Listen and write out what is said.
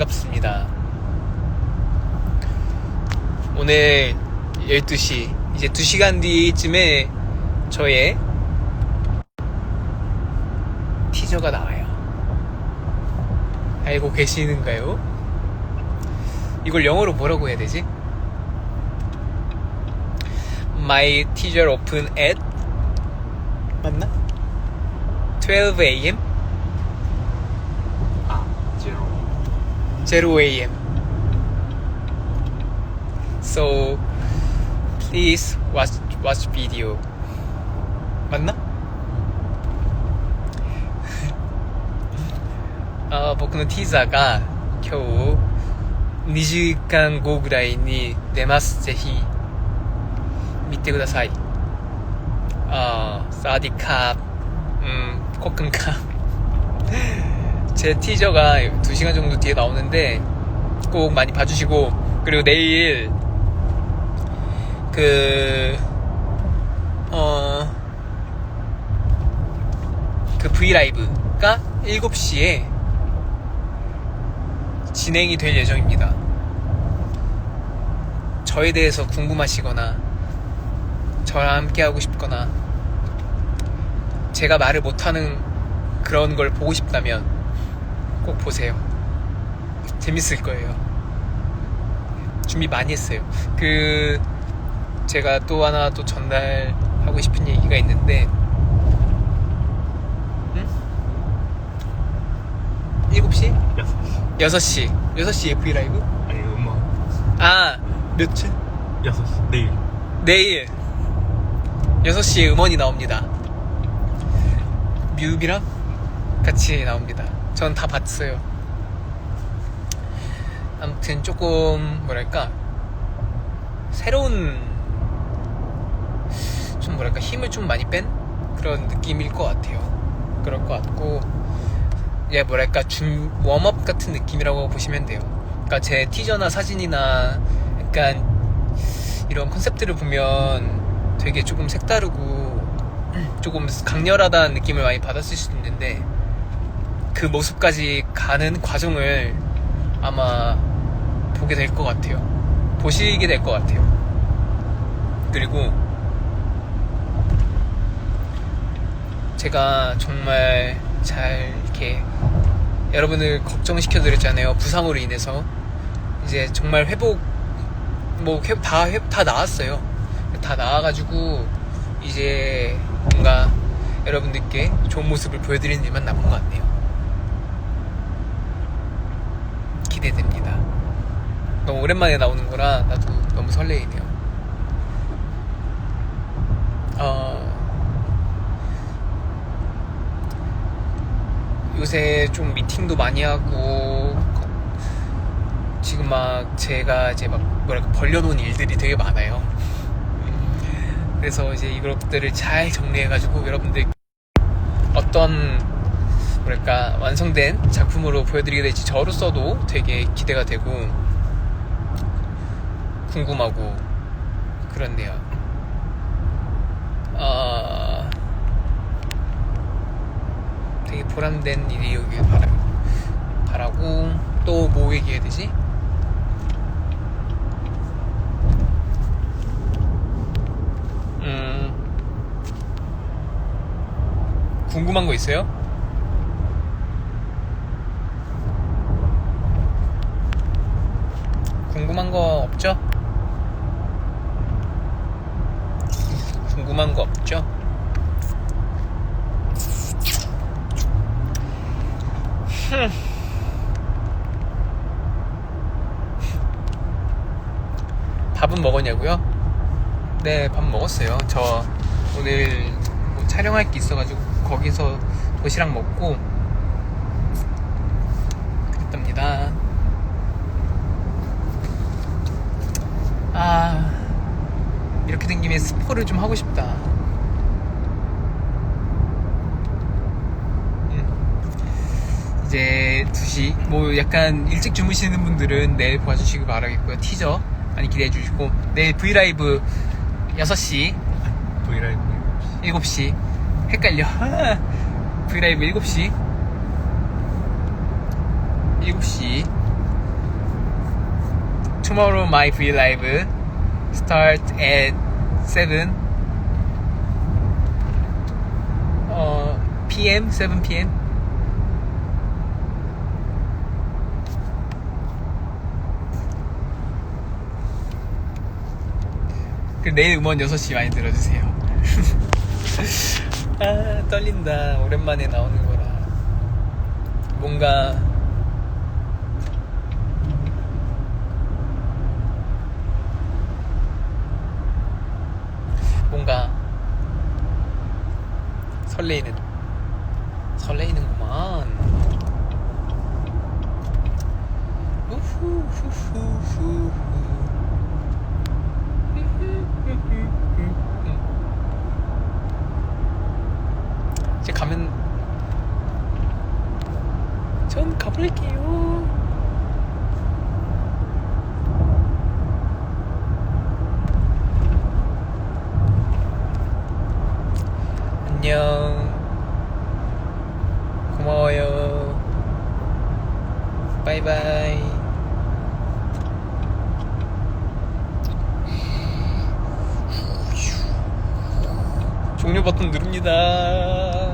반갑습니다. 오늘 12시, 이제 2시간 뒤쯤에 저의 티저가 나와요. 알고 계시는가요? 이걸 영어로 뭐라고 해야 되지? My teaser open at 맞나? 12 a.m. 0 a.m. So please watch watch video. まんなあ僕のティーザーが今日2時間後ぐらいに出ます。ぜひ見てください。ああ、サーディカー、うん、コックンカー。제 티저가 2시간 정도 뒤에 나오는데 꼭 많이 봐주시고 그리고 내일 그 어, 그 브이라이브가 7시에 진행이 될 예정입니다. 저에 대해서 궁금하시거나 저랑 함께 하고 싶거나 제가 말을 못하는 그런 걸 보고 싶다면 꼭 보세요. 재밌을 거예요. 준비 많이 했어요. 그 제가 또 하나 또 전달하고 싶은 얘기가 있는데 응? 7시? 여섯 시 6시 6시에 브이라이브? 아니 음악 아 며칠? 여섯 시 내일 내일 6시에 음원이 나옵니다 뮤비랑 같이 나옵니다 전 다 봤어요. 아무튼 조금 뭐랄까 새로운 좀 뭐랄까 힘을 좀 많이 뺀 그런 느낌일 것 같아요. 그럴 것 같고 예 뭐랄까 준 웜업 같은 느낌이라고 보시면 돼요. 그러니까 제 티저나 사진이나 약간 이런 컨셉들을 보면 되게 조금 색다르고 조금 강렬하다는 느낌을 많이 받았을 수도 있는데 그 모습까지 가는 과정을 아마 보게 될 것 같아요. 보시게 될 것 같아요. 그리고 제가 정말 잘 이렇게 여러분을 걱정시켜 드렸잖아요. 부상으로 인해서 이제 정말 회복 뭐 다 다 나왔어요. 다 나와가지고 이제 뭔가 여러분들께 좋은 모습을 보여드리는 일만 남은 것 같네요. 기대됩니다. 너무 오랜만에 나오는 거라 나도 너무 설레이네요. 어, 요새 좀 미팅도 많이 하고 지금 막 제가 이제 막 뭐랄까 벌려놓은 일들이 되게 많아요. 그래서 이제 이것들을 잘 정리해가지고 여러분들 어떤 뭐랄까 완성된 작품으로 보여드리게 될지 저로서도 되게 기대가 되고 궁금하고 그렇네요. 아 되게 보람된 일이길 바라, 바라고 또 뭐 얘기해야 되지? 음 궁금한 거 있어요? 거 없죠? 궁금한 거 없죠? 흠. 밥은 먹었냐고요? 네, 밥 먹었어요. 저 오늘 뭐 촬영할 게 있어가지고 거기서 도시락 먹고 그랬답니다. 아, 김에 스포를 좀 하고 싶다. 음. 이제 2시, 뭐 약간 일찍 주무시는 분들은 내일 봐주시길 바라겠고요. 티저 많이 기대해 주시고, 내일 브이라이브 6시, 브이라이브 7시. 헷갈려. 브이라이브 7시. 7시. Tomorrow my 브이라이브 start at 7 어, PM? 7 PM? 그 내일 음원 6시 많이 들어주세요. 아, 떨린다. 오랜만에 나오는 거라. 뭔가 뭔가 설레이는 설레이는구만. 우후후후후. 이제 가면 전 가볼게요. 안녕. 고마워요. 바이바이. 종료 버튼 누릅니다.